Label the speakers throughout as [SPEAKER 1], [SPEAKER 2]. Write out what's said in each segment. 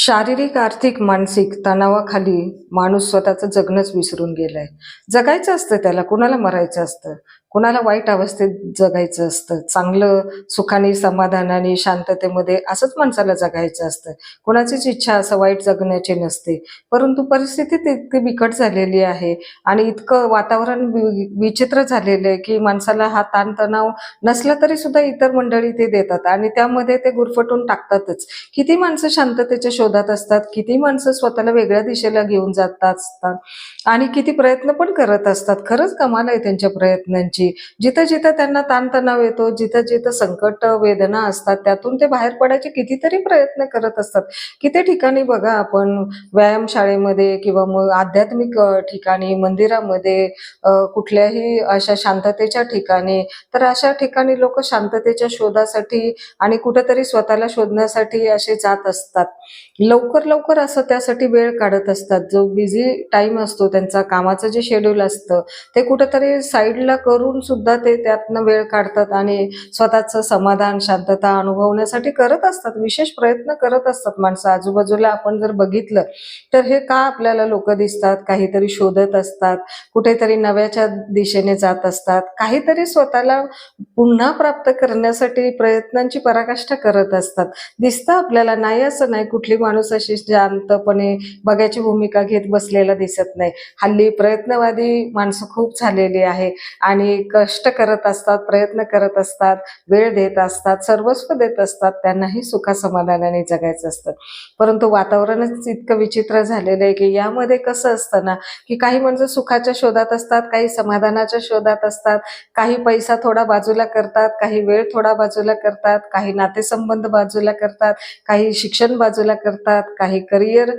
[SPEAKER 1] शारीरिक आर्थिक मानसिक तणावाखाली माणूस स्वतःचं जगणंच विसरून गेलाय. जगायचं असतं त्याला कुणाला मरायचं असतं? कुणाला वाईट अवस्थेत जगायचं असतं? चांगलं सुखाने समाधानाने शांततेमध्ये असंच माणसाला जगायचं असतं. कुणाचीच इच्छा असं वाईट जगण्याची नसते. परंतु परिस्थिती इतकी बिकट झालेली आहे आणि इतकं वातावरण विचित्र झालेलं आहे की माणसाला हा ताणतणाव नसला तरी सुद्धा इतर मंडळी ते देतात आणि त्यामध्ये ते गुरफटून टाकतातच. किती माणसं शांततेच्या शोधात असतात? किती माणसं स्वतःला वेगळ्या दिशेला घेऊन जात असतात? आणि किती प्रयत्न पण करत असतात? खरंच कमाल आहे त्यांच्या प्रयत्नांची. जिथं जिथं त्यांना ताणतणाव येतो जिथं जिथं संकट वेदना असतात त्यातून ते बाहेर पडायचे कितीतरी प्रयत्न करत असतात. किती ठिकाणी बघा आपण व्यायामशाळेमध्ये किंवा मग आध्यात्मिक ठिकाणी मंदिरामध्ये कुठल्याही अशा शांततेच्या ठिकाणी तर अशा ठिकाणी लोक शांततेच्या शोधासाठी आणि कुठेतरी स्वतःला शोधण्यासाठी असे जात असतात. लवकर लवकर असं त्यासाठी वेळ काढत असतात. जो बिझी टाइम असतो त्यांचा कामाचं जे शेड्यूल असतं ते कुठेतरी साईडला करून सुद्धा ते त्यातनं वेळ काढतात आणि स्वतःचं समाधान शांतता अनुभवण्यासाठी करत असतात विशेष प्रयत्न करत असतात माणसं. आजूबाजूला आपण जर बघितलं तर हे का आपल्याला लोक दिसतात? काहीतरी शोधत असतात कुठेतरी नव्याच्या दिशेने जात असतात. काहीतरी स्वतःला पुन्हा प्राप्त करण्यासाठी प्रयत्नांची पराकाष्ठा करत असतात. दिसतं आपल्याला नाही असं नाही. कुठली माणूस अशी शांतपणे बघायची भूमिका घेत बसलेला दिसत नाही. हल्ली प्रयत्नवादी माणसं खूप झालेली आहे आणि कष्ट करत असतात प्रयत्न करत असतात वेळ देत असतात सर्वस्व देत असतात त्यांनाही सुखासमाधानाने जगायचं असतं. परंतु वातावरणच इतकं विचित्र झालेलं आहे की यामध्ये कसं असतं ना की काही माणसं सुखाच्या शोधात असतात काही समाधानाच्या शोधात असतात काही पैसा थोडा बाजूला करतात काही वेळ थोडा बाजूला करतात काही नातेसंबंध बाजूला करतात काही शिक्षण बाजूला करतात काही करिअर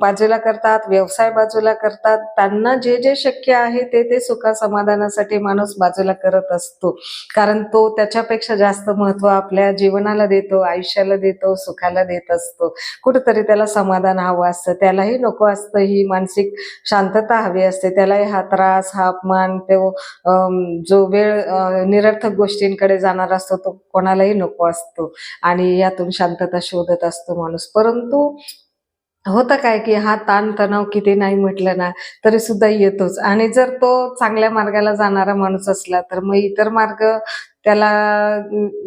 [SPEAKER 1] बाजूला करतात व्यवसाय बाजूला करतात. त्यांना जे जे शक्य आहे ते ते सुखासमाधानासाठी ते माणूस बाजूला करत असतो. कारण तो त्याच्यापेक्षा जास्त महत्त्व आपल्या जीवनाला देतो आयुष्याला देतो सुखाला देत असतो. कुठेतरी त्याला समाधान हवं असतं. त्यालाही नको असतं ही मानसिक शांतता हवी असते. त्यालाही हा त्रास हा अपमान तो जो वेळ निरर्थक गोष्टींकडे जाणार असतो तो कोणालाही नको असतो. आणि यातून शांतता शोधत असतो माणूस. परंतु होतं काय की हा ताणतणाव किती नाही म्हटलं ना तरी सुद्धा येतोच. आणि जर तो चांगल्या मार्गाला जाणारा माणूस असला तर मग इतर मार्ग त्याला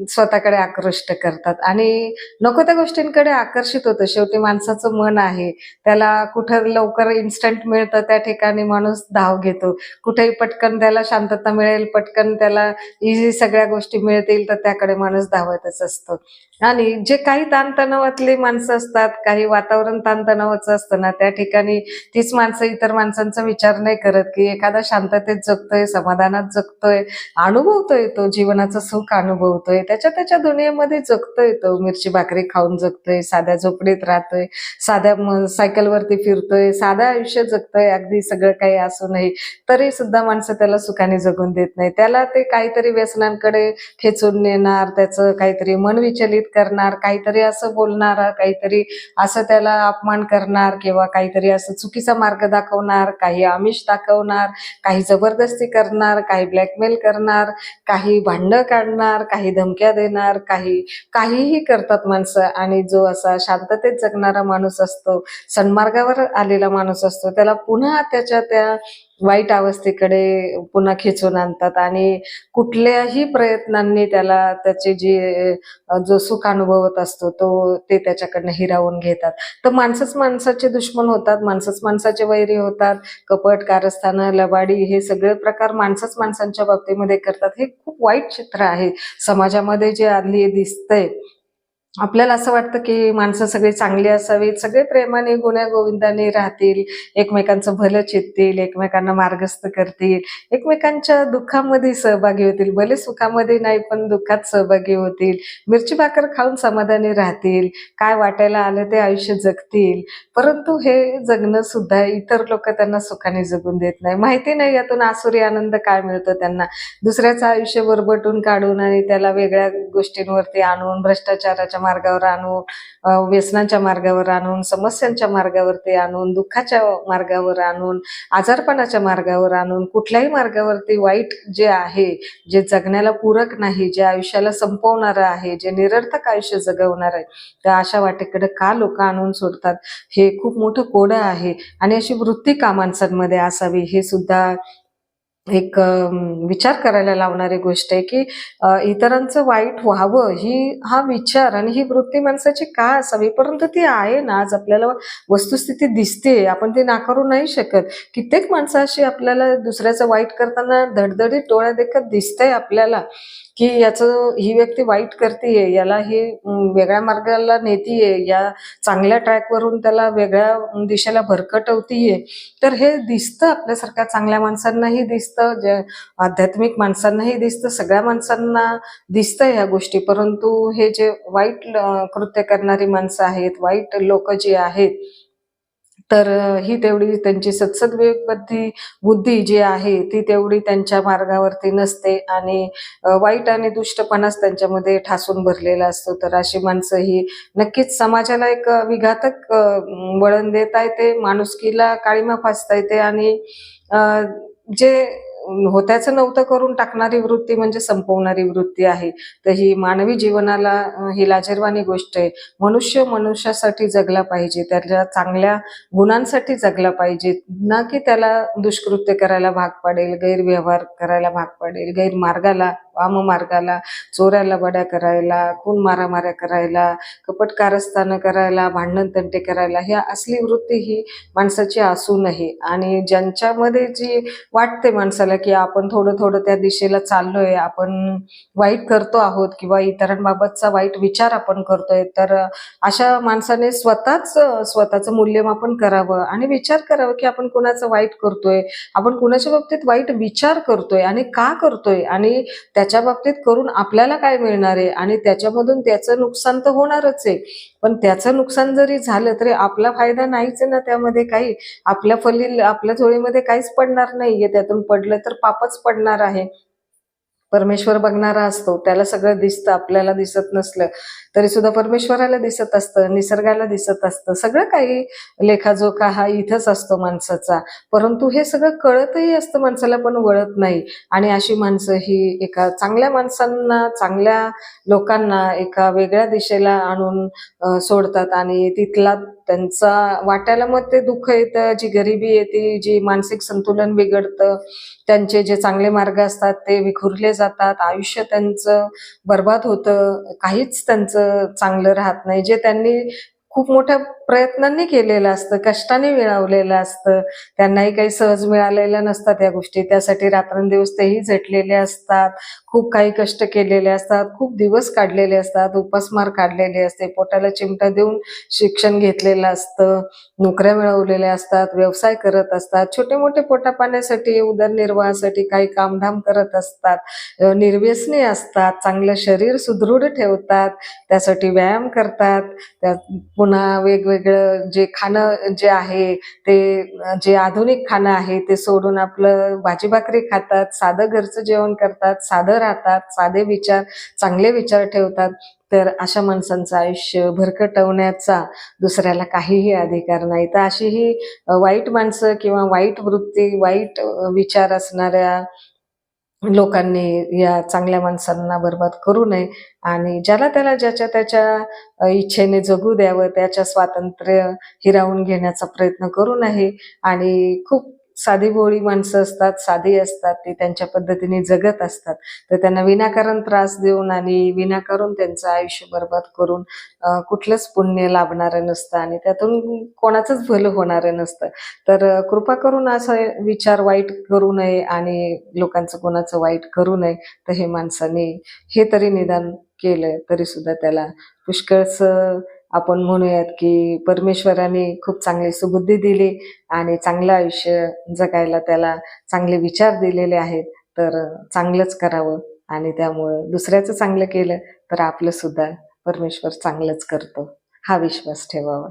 [SPEAKER 1] स्वतःकडे आकृष्ट करतात. आणि नको त्या गोष्टींकडे आकर्षित होतं. शेवटी माणसाचं मन आहे. त्याला कुठं लवकर इन्स्टंट मिळतं त्या ठिकाणी माणूस धाव घेतो. कुठेही पटकन त्याला शांतता मिळेल पटकन त्याला इझी सगळ्या गोष्टी मिळतील तर त्याकडे माणूस धावतच असतो. आणि जे काही ताणतणावातली माणसं असतात काही वातावरण ताणतणावाचं असतं ना त्या ठिकाणी तीच माणसं इतर माणसांचा विचार नाही करत की एखादा शांततेत जगतोय समाधानात जगतोय अनुभवतोय तो जीवनात जीवनाचं सुख अनुभवतोय. त्याच्या त्याच्या दुनियेमध्ये जगतोय तो. मिरची भाकरी खाऊन जगतोय साध्या झोपडीत राहतोय साध्या सायकलवरती फिरतोय साधं आयुष्य जगतोय. अगदी सगळं काही असूनही तरी सुद्धा माणसं त्याला सुखाने जगून देत नाही. त्याला ते काहीतरी व्यसनांकडे खेचून नेणार त्याचं काहीतरी मन विचलित करणार काहीतरी असं बोलणार काहीतरी असं त्याला अपमान करणार किंवा काहीतरी असं चुकीचा मार्ग दाखवणार काही आमिष दाखवणार काही जबरदस्ती करणार काही ब्लॅकमेल करणार काही भांडं काढणार काही धमक्या देणार काही काहीही करतात माणसं. आणि जो असा शांततेत जगणारा माणूस असतो सन्मार्गावर आलेला माणूस असतो त्याला पुन्हा त्याच्या त्या वाईट अवस्थेकडे पुन्हा खेचून आणतात आणि कुठल्याही प्रयत्नांनी त्याला त्याचे जे जो सुख अनुभवत असतो तो ते त्याच्याकडनं हिरावून घेतात. तर माणसंच माणसाचे दुश्मन होतात माणसंच माणसाचे वैरी होतात कपट कारस्थानं लबाडी हे सगळे प्रकार माणसंच माणसांच्या बाबतीमध्ये करतात. हे खूप वाईट चित्र आहे. समाजामध्ये जे आली दिसतंय आपल्याला असं वाटतं की माणसं सगळी चांगली असावीत सगळे प्रेमाने गुण्या गोविंदाने राहतील एकमेकांचं भलं चित्तील एकमेकांना मार्गस्थ करतील एकमेकांच्या दुःखामध्ये सहभागी होतील. भले सुखामध्ये नाही पण दुःखात सहभागी होतील. मिरची भाकर खाऊन समाधानी राहतील. काय वाटायला आलं ते आयुष्य जगतील. परंतु हे जगणं सुद्धा इतर लोक त्यांना सुखाने जगून देत नाही. माहिती नाही यातून आसुरी आनंद काय मिळतो त्यांना. दुसऱ्याचं आयुष्य बरबटून काढून आणि त्याला वेगळ्या गोष्टींवरती आणून भ्रष्टाचाराच्या वाईटाच्या मार्गावर आणून व्यसनांच्या मार्गावर आणून समस्यांच्या मार्गावरती आणून दुःखाच्या मार्गावर आणून आजारपणाच्या मार्गावर आणून कुठल्याही मार्गावरती वाईट जे आहे जे जगण्याला पूरक नाही जे आयुष्याला संपवणारं आहे जे निरर्थक आयुष्य जगवणार आहे त्या अशा वाटेकडे का लोक आणून सोडतात? हे खूप मोठं कोडं आहे. आणि अशी वृत्ती का माणसांमध्ये असावी हे सुद्धा एक विचार करायला लावणारी गोष्ट आहे की इतरांचं वाईट व्हावं ही हा विचार आणि ही वृत्ती माणसाची का असावी? परंतु ती आहे ना आज आपल्याला वस्तुस्थिती दिसते आपण ती नाकारू नाही शकत. कित्येक माणसाशी आपल्याला दुसऱ्याचं वाईट करताना धडधडीत डोळ्या देखत दिसतंय आपल्याला की याचं ही व्यक्ती वाईट करतेय याला ही वेगळ्या मार्गाला नेतीये या चांगल्या ट्रॅकवरून त्याला वेगळ्या दिशेला भरकटवतीये. तर हे दिसतं आपल्यासारख्या चांगल्या माणसांनाही दिसतं. जे आध्यात्मिक माणसांनाही दिसतं सगळ्या माणसांना दिसतं ह्या गोष्टी. परंतु हे जे वाईट कृत्य करणारी माणसं आहेत वाईट लोक जी आहेत तर ही तेवढी त्यांची सत्सद्विवेकबद्धी बुद्धी जी आहे ती तेवढी त्यांच्या मार्गावरती नसते आणि वाईट आणि दुष्टपणाच त्यांच्यामध्ये ठासून भरलेला असतो. तर अशी माणसं ही नक्कीच समाजाला एक विघातक वळण देता येते माणुसकीला काळीमा फासता येते आणि जे होत्याचं नव्हतं करून टाकणारी वृत्ती म्हणजे संपवणारी वृत्ती आहे. तर ही मानवी जीवनाला ही लाजीरवाणी गोष्ट आहे. मनुष्य मनुष्यासाठी जगला पाहिजे त्याच्या चांगल्या गुणांसाठी जगला पाहिजे ना की त्याला दुष्कृत्य करायला भाग पाडेल गैरव्यवहार करायला भाग पाडेल गैरमार्गाला वाममार्गाला चोऱ्याला बड्या करायला खून मारामाऱ्या करायला कपट कारस्थानं करायला भांडण तंटे करायला ह्या असली वृत्ती ही माणसाची असू नये आणि ज्यांच्यामध्ये जी वाटते माणसाला की आपण थोडं थोडं त्या दिशेला चाललोय आपण वाईट करतो आहोत किंवा इतरांबाबतचा वाईट विचार आपण करतोय तर अशा माणसाने स्वतःच स्वतःचं मूल्यमापन करावं आणि विचार करावं की आपण कोणाचं वाईट करतोय आपण कुणाच्या बाबतीत वाईट विचार करतोय आणि का करतोय आणि त्याच्या बाबतीत करून आपल्याला काय मिळणार आहे आणि त्याच्यामधून त्याचं नुकसान तर होणारच आहे. पण त्याचं नुकसान जरी झालं तरी आपला फायदा नाहीच आहे ना त्यामध्ये काही. आपल्या फलील आपल्या झोळीमध्ये काहीच पडणार नाहीये त्यातून पडलं तर तर पापच पडणार आहे. परमेश्वर बघणारा असतो. त्याला सगळं दिसतं आपल्याला दिसत नसलं. तरी सुद्धा परमेश्वराला दिसत असतं निसर्गाला दिसत असतं. सगळं काही लेखाजोखा हा इथंच असतो माणसाचा. परंतु हे सगळं कळतही असतं माणसाला पण वळत नाही. आणि अशी माणसं ही एका चांगल्या माणसांना चांगल्या लोकांना एका वेगळ्या दिशेला आणून सोडतात. आणि तिथला त्यांचा वाट्याला मग ते दुःख येतं जी गरिबी येते जी मानसिक संतुलन बिघडतं. त्यांचे जे चांगले मार्ग असतात ते विखुरले जातात. आयुष्य त्यांचं बर्बाद होतं. काहीच त्यांचं चांगलं राहत नाही. जे त्यांनी खूप मोठ्या प्रयत्नांनी केलेलं असतं कष्टाने मिळवलेलं असतं. त्यांनाही काही सहज मिळालेल्या नसतात या गोष्टी. त्यासाठी रात्रंदिवस तेही झटलेले असतात. खूप काही कष्ट केलेले असतात. खूप दिवस काढलेले असतात. उपासमार काढलेले असते. पोटाला चिमटा देऊन शिक्षण घेतलेलं असतं. नोकऱ्या मिळवलेल्या असतात. व्यवसाय करत असतात. छोटे मोठे पोटापाण्यासाठी उदरनिर्वाहासाठी काही कामधाम करत असतात. निर्व्यसनी असतात. चांगलं शरीर सुदृढ ठेवतात. त्यासाठी व्यायाम करतात. त्या पुन्हा वेगवेगळं जे खाणं जे आहे ते जे आधुनिक खाणं आहे ते सोडून आपलं भाजी भाकरी खातात साधं घरचं जेवण करतात साधं राहतात साधे विचार चांगले विचार ठेवतात. तर अशा माणसांचं आयुष्य भरकटवण्याचा दुसऱ्याला काहीही अधिकार नाही. तर अशी ही वाईट माणसं किंवा वाईट वृत्ती वाईट विचार असणाऱ्या लोकांनी या चांगल्या माणसांना बरबाद करू नये आणि ज्याला त्याला ज्याच्या त्याच्या इच्छेने जगू द्यावं त्याच्या स्वातंत्र्य हिरावून घेण्याचा प्रयत्न करू नये. आणि खूप साधी भोळी माणसं असतात साधी असतात ती त्यांच्या पद्धतीने जगत असतात. तर त्यांना विनाकारण त्रास देऊन आणि विनाकारण त्यांचं आयुष्य बर्बाद करून कुठलंच पुण्य लाभणारं नसतं आणि त्यातून कोणाचंच भलं होणारं नसतं. तर कृपा करून असा विचार वाईट करू नये आणि लोकांचं कोणाचं वाईट करू नये तर हे माणसाने हे तरी निदान केलं तरी सुद्धा त्याला पुष्कळच आपण म्हणूयात की परमेश्वराने खूप चांगली सुबुद्धी दिली आणि चांगलं आयुष्य जगायला त्याला चांगले विचार दिलेले आहेत तर चांगलंच करावं. आणि त्यामुळं दुसऱ्याचं चांगलं केलं तर आपलं सुद्धा परमेश्वर चांगलंच करतो. हा विश्वास ठेवावा.